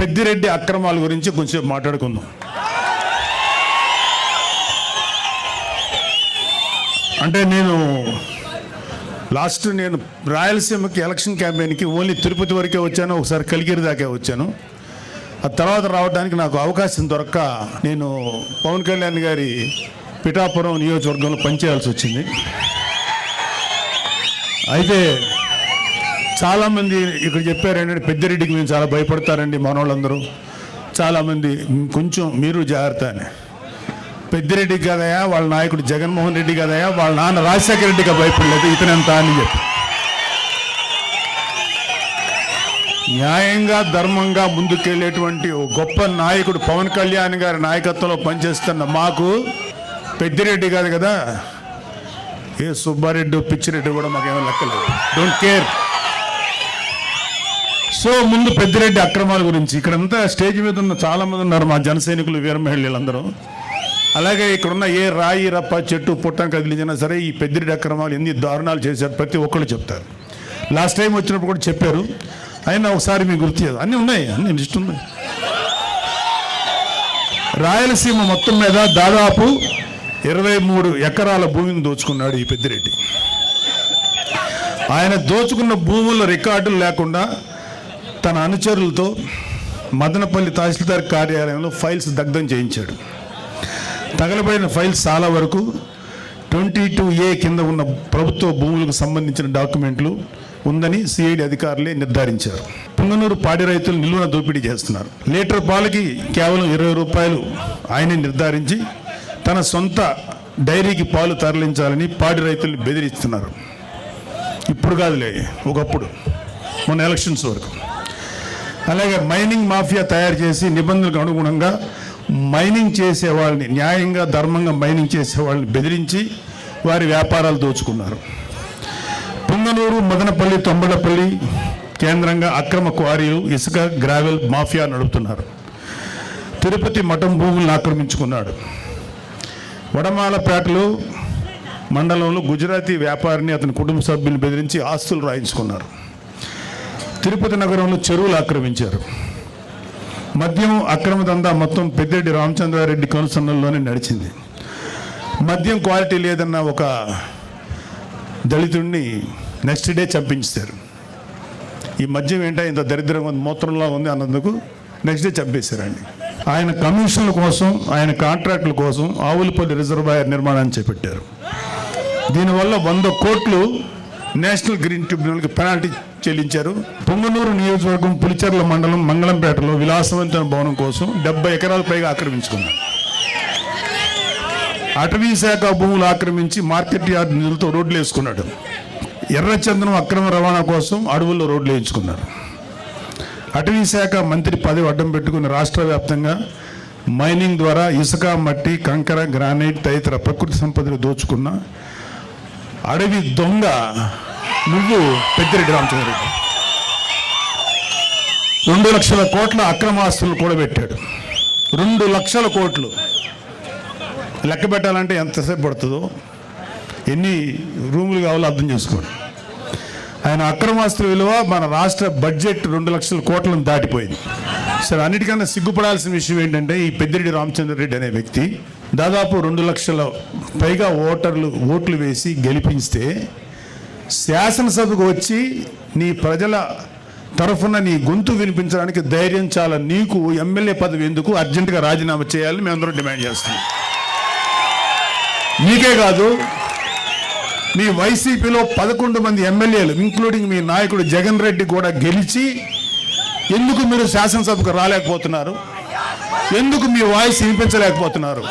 పెద్దిరెడ్డి అక్రమాల గురించి కొంచెం మాట్లాడుకుందాం. అంటే నేను లాస్ట్ నేను రాయలసీమకి ఎలక్షన్ క్యాంపెయిన్కి ఓన్లీ తిరుపతి వరకే వచ్చాను ఒకసారి కలిగిరి దాకే వచ్చాను. ఆ తర్వాత రావడానికి నాకు అవకాశం దొరక్క నేను పవన్ కళ్యాణ్ గారి పిఠాపురం నియోజకవర్గంలో పనిచేయాల్సి వచ్చింది. అయితే చాలామంది ఇక్కడ చెప్పారంటే ఏంటంటే పెద్దిరెడ్డికి మేము చాలా భయపడతారండి మనోళ్ళందరూ. చాలామంది కొంచెం మీరు జాగ్రత్త అని. పెద్దిరెడ్డి కదయా వాళ్ళ నాయకుడు జగన్మోహన్ రెడ్డి కదయా వాళ్ళ నాన్న రాజశేఖర రెడ్డిగా భయపడలేదు ఇతనెంత అని చెప్పి. న్యాయంగా ధర్మంగా ముందుకెళ్ళేటువంటి ఓ గొప్ప నాయకుడు పవన్ కళ్యాణ్ గారి నాయకత్వంలో పనిచేస్తున్న మాకు పెద్దిరెడ్డి కాదు కదా. ఏ సుబ్బారెడ్డి పిచ్చిరెడ్డి కూడా మాకేమో లెక్కలేదు. డోంట్ కేర్ సో ముందు పెద్దిరెడ్డి అక్రమాల గురించి. ఇక్కడంతా స్టేజ్ మీద ఉన్న చాలా మంది ఉన్నారు మా జన సైనికులు వీర అలాగే ఇక్కడున్న ఏ రాయి రప్ప చెట్టు పుట్టం కదిలించినా సరే ఈ పెద్దిరెడ్డి అక్రమాలు ఎన్ని దారుణాలు చేశారు ప్రతి ఒక్కళ్ళు చెప్తారు. లాస్ట్ టైం వచ్చినప్పుడు కూడా చెప్పారు. అయినా ఒకసారి మీకు గుర్తు చేయదు అన్నీ ఉన్నాయి అన్ని లిస్ట్ ఉన్నాయి రాయలసీమ మొత్తం మీద దాదాపు ఇరవై మూడు ఎకరాల భూమిని దోచుకున్నాడు ఈ పెద్దిరెడ్డి. ఆయన దోచుకున్న భూముల రికార్డులు లేకుండా తన అనుచరులతో మదనపల్లి తహసీల్దార్ కార్యాలయంలో ఫైల్స్ దగ్ధం చేయించాడు. తగలబడిన ఫైల్స్ చాలా వరకు ట్వంటీ టూ ఏ కింద ఉన్న ప్రభుత్వ భూములకు సంబంధించిన డాక్యుమెంట్లు ఉందని సిఐడి అధికారులే నిర్ధారించారు. పుంగనూరు పాడి రైతులు నిల్వన దోపిడీ చేస్తున్నారు. లీటర్ పాలకి కేవలం ఇరవై రూపాయలు ఆయనే నిర్ధారించి తన సొంత డైరీకి పాలు తరలించాలని పాడి రైతుల్ని బెదిరిస్తున్నారు. ఇప్పుడు కాదులే ఒకప్పుడు మొన్న ఎలక్షన్స్ వరకు. అలాగే మైనింగ్ మాఫియా తయారు చేసి నిబంధనలకు అనుగుణంగా మైనింగ్ చేసే వాళ్ళని న్యాయంగా ధర్మంగా మైనింగ్ చేసే వాళ్ళని బెదిరించి వారి వ్యాపారాలు దోచుకున్నారు. పుంగనూరు మదనపల్లి తొంబడపల్లి కేంద్రంగా అక్రమ క్వారీలు ఇసుక గ్రావెల్ మాఫియా నడుపుతున్నారు. తిరుపతి మఠం భూములను ఆక్రమించుకున్నాడు. వడమాలపేటలో మండలంలో గుజరాతీ వ్యాపారిని అతని కుటుంబ సభ్యులు బెదిరించి ఆస్తులు రాయించుకున్నారు. తిరుపతి నగరంలో చెరువులు ఆక్రమించారు. మద్యం అక్రమ దందా మొత్తం పెద్దిరెడ్డి రామచంద్రారెడ్డి కనుసన్నల్లోనే నడిచింది. మద్యం క్వాలిటీ లేదన్న ఒక దళితుడిని నెక్స్ట్ డే చంపించారు. ఈ మద్యం ఏంటో? ఇంత దరిద్రంగా ఉంది మూత్రంలో ఉంది అన్నందుకు నెక్స్ట్ డే చంపేశారండి ఆయన కమిషన్ల కోసం ఆయన కాంట్రాక్టుల కోసం ఆవులపల్లి రిజర్వాయర్ నిర్మాణాన్ని చేపట్టారు. దీనివల్ల వంద కోట్లు నేషనల్ గ్రీన్ ట్రిబ్యునల్కి పెనాల్టీ చెల్లించారు. పొంగనూరు నియోజకవర్గం పులిచెర్ల మండలం మంగళంపేటలో విలాసవంతమైన భవనం కోసం డెబ్బై ఎకరాల పైగా ఆక్రమించుకున్నారు. అటవీ శాఖ భూములు ఆక్రమించి మార్కెట్ యార్డ్ నిధులతో రోడ్లు వేసుకున్నాడు. ఎర్రచందనం అక్రమ రవాణా కోసం అడవుల్లో రోడ్లు వేయించుకున్నారు. అటవీ శాఖ మంత్రి పదవి అడ్డం పెట్టుకుని రాష్ట్ర వ్యాప్తంగా మైనింగ్ ద్వారా ఇసుక మట్టి కంకర గ్రానైట్ తదితర ప్రకృతి సంపదలు దోచుకున్న అడవి దొంగ నువ్వు పెద్దిరెడ్డి రామచంద్రరెడ్డి. రెండు లక్షల కోట్ల అక్రమాస్తులు కూడబెట్టాడు. రెండు లక్షల కోట్లు. లెక్క పెట్టాలంటే ఎంతసేపు పడుతుందో? ఎన్ని రూములు కావాలో అర్థం చేసుకోండి. ఆయన అక్రమాస్తుల విలువ మన రాష్ట్ర బడ్జెట్ రెండు లక్షల కోట్లను దాటిపోయింది. సరే అన్నిటికన్నా సిగ్గుపడాల్సిన విషయం ఏంటంటే ఈ పెద్దిరెడ్డి రామచంద్రరెడ్డి అనే వ్యక్తి దాదాపు రెండు లక్షల పైగా ఓటర్లు ఓట్లు వేసి గెలిపిస్తే శాసనసభకు వచ్చి నీ ప్రజల తరఫున నీ గొంతు వినిపించడానికి ధైర్యం చాలా. నీకు ఎమ్మెల్యే పదవి ఎందుకు? అర్జెంటుగా రాజీనామా చేయాలని మేమందరం డిమాండ్ చేస్తున్నాం నీకే కాదు మీ వైసీపీలో పదకొండు మంది ఎమ్మెల్యేలు ఇంక్లూడింగ్ మీ నాయకుడు జగన్ రెడ్డి కూడా గెలిచి ఎందుకు మీరు శాసనసభకు రాలేకపోతున్నారు? ఎందుకు మీ వాయిస్ వినిపించలేకపోతున్నారు?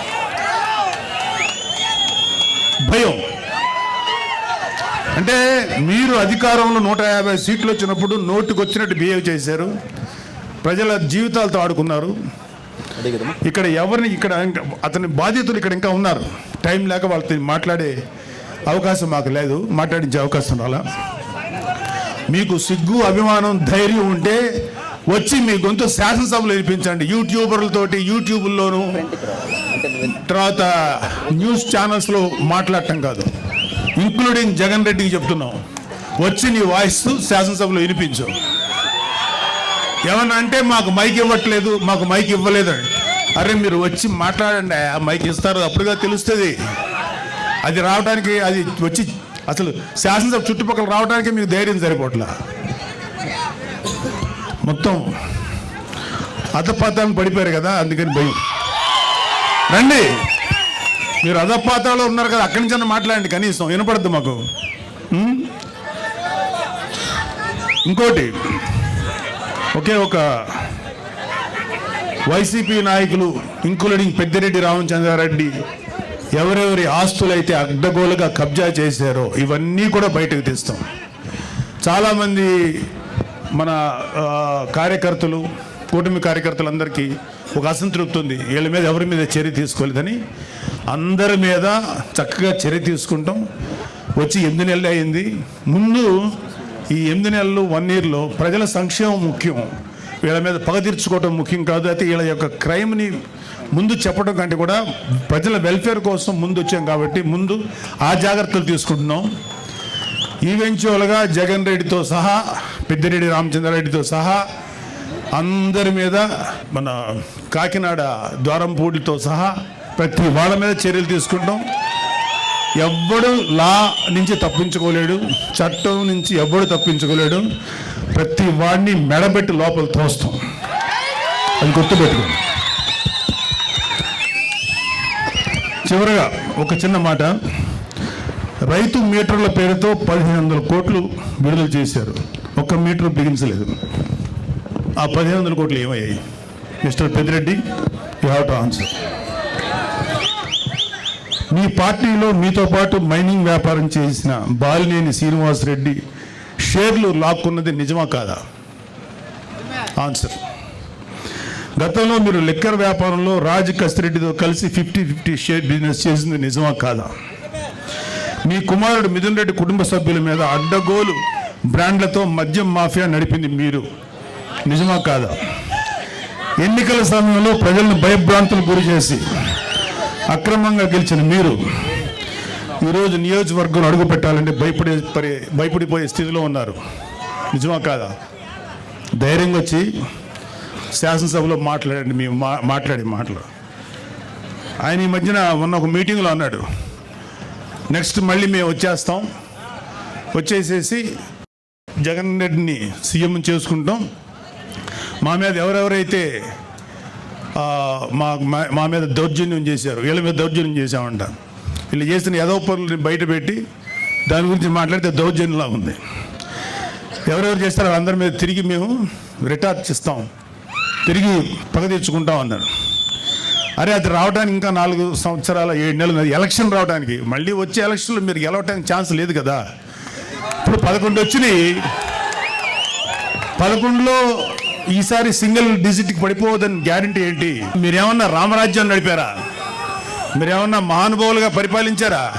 భయం. అంటే మీరు అధికారంలో నూట యాభై సీట్లు వచ్చినప్పుడు నోటికి వచ్చినట్టు బిహేవ్ చేశారు. ప్రజల జీవితాలతో ఆడుకున్నారు. ఇక్కడ ఎవరిని ఇక్కడ అతని బాధితులు ఇక్కడ ఇంకా ఉన్నారు. టైం లేక వాళ్ళతో మాట్లాడే అవకాశం మాకు లేదు. మాట్లాడించే అవకాశం రాలా. మీకు సిగ్గు అభిమానం ధైర్యం ఉంటే వచ్చి మీ గొంతు శాసనసభలో వినిపించండి. యూట్యూబర్లతోటి యూట్యూబ్లోను తర్వాత న్యూస్ ఛానల్స్లో మాట్లాడటం కాదు. ఇంక్లూడింగ్ జగన్ రెడ్డికి చెప్తున్నాం. వచ్చి నీ వాయిస్ శాసనసభలో వినిపించు. ఏమన్నా అంటే మాకు మైక్ ఇవ్వట్లేదు మాకు మైక్ ఇవ్వలేదండి అరే మీరు వచ్చి మాట్లాడండి ఆ మైక్ ఇస్తారు అప్పుడుగా తెలుస్తుంది. అది రావడానికి అది వచ్చి అసలు శాసనసభ చుట్టుపక్కల రావడానికి మీకు ధైర్యం సరిపోట్లా? మొత్తం అతపాతాన్ని పడిపోయారు కదా అందుకని భయం. రండి. మీరు అధపాతాలో ఉన్నారు కదా అక్కడి నుంచి మాట్లాడండి కనీసం. వినపడద్దు మాకు. ఇంకోటి ఒకే ఒక వైసీపీ నాయకులు ఇంక్లూడింగ్ పెద్దిరెడ్డి రామచంద్రారెడ్డి ఎవరెవరి ఆస్తులైతే అడ్డగోలుగా కబ్జా చేశారో ఇవన్నీ కూడా బయటకు తీస్తాం. చాలామంది మన కార్యకర్తలు కూటమి కార్యకర్తలందరికీ ఒక అసంతృప్తి ఉంది వీళ్ళ మీద ఎవరి మీద చర్య తీసుకోలేదని అందరి మీద చక్కగా చర్య తీసుకుంటాం. వచ్చి ఎనిమిది నెలలు అయింది. ముందు ఈ ఎనిమిది నెలలు వన్ ఇయర్లో ప్రజల సంక్షేమం ముఖ్యం. వీళ్ళ మీద పగ తీర్చుకోవడం ముఖ్యం కాదు. అయితే వీళ్ళ యొక్క క్రైమ్ని ముందు చెప్పడం కంటే కూడా ప్రజల వెల్ఫేర్ కోసం ముందు వచ్చాం కాబట్టి ముందు ఆ జాగ్రత్తలు తీసుకుంటున్నాం. ఈవెంచువల్గా జగన్ రెడ్డితో సహా పెద్దిరెడ్డి రామచంద్రారెడ్డితో సహా అందరి మీద మన కాకినాడ ద్వారంపూడితో సహా ప్రతి వాళ్ళ మీద చర్యలు తీసుకుంటాం. ఎవ్వడు లా నుంచి తప్పించుకోలేడు చట్టం నుంచి ఎవ్వడు తప్పించుకోలేడు ప్రతి వాడిని మెడబెట్టి లోపల తోస్తాం. అది గుర్తుపెట్టుకోండి. చివరగా ఒక చిన్న మాట. రైతు మీటర్ల పేరుతో పదిహేను వందల కోట్లు విడుదల చేశారు. ఒక్క మీటర్ బిగించలేదు. ఆ పదిహేను వందల కోట్లు ఏమయ్యాయి? Mister Peddireddy you have to answer మీ పార్టీలో మీతో పాటు మైనింగ్ వ్యాపారం చేసిన బాలినేని శ్రీనివాస్ రెడ్డి షేర్లు లాక్కున్నది నిజమా కాదా? ఆన్సర్ గతంలో మీరు లిక్కర్ వ్యాపారంలో రాజ్ కస్తిరెడ్డితో కలిసి ఫిఫ్టీ ఫిఫ్టీ షేర్ బిజినెస్ చేసింది నిజమా కాదా? మీ కుమారుడు మిథున్ రెడ్డి కుటుంబ సభ్యుల మీద అడ్డగోలు బ్రాండ్లతో మద్యం మాఫియా నడిపింది మీరు. నిజమా కాదా? ఎన్నికల సమయంలో ప్రజలను భయభ్రాంతులు గురి చేసి అక్రమంగా గెలిచిన మీరు ఈరోజు నియోజకవర్గం అడుగు పెట్టాలంటే భయపడే పరి భయపడిపోయే స్థితిలో ఉన్నారు. నిజమా కాదా? ధైర్యంగా వచ్చి శాసనసభలో మాట్లాడండి మేము మా మాట్లాడే మాటలు. ఆయన ఈ మధ్యన మొన్న ఒక మీటింగ్లో అన్నాడు నెక్స్ట్ మళ్ళీ మేము వచ్చేస్తాం. వచ్చేసేసి జగన్ రెడ్డిని సీఎం చేసుకుంటాం. మా మీద ఎవరెవరైతే మా మా- మీద దౌర్జన్యం చేశారు వీళ్ళ మీద దౌర్జన్యం చేశామంట. వీళ్ళు చేసిన ఏదో పనులు బయట పెట్టి దాని గురించి మాట్లాడితే దౌర్జన్యంలా ఉంది. ఎవరెవరు చేస్తారో అందరి మీద తిరిగి మేము రిటార్చ్ ఇస్తాం తిరిగి పగ తెచ్చుకుంటాం అన్నారు. అరే అది రావడానికి ఇంకా నాలుగు సంవత్సరాల ఏడు నెలలు ఎలక్షన్ రావడానికి. మళ్ళీ వచ్చే ఎలక్షన్లో మీరు గెలవడానికి ఛాన్స్ లేదు కదా. ఇప్పుడు పదకొండు వచ్చినాయి. పదకొండులో ఈసారి సింగిల్ డిజిట్కి పడిపోవద్దని గ్యారంటీ ఏంటి? మీరేమన్నా రామరాజ్యం నడిపారా? మీరేమన్నా మహానుభావులుగా పరిపాలించారా?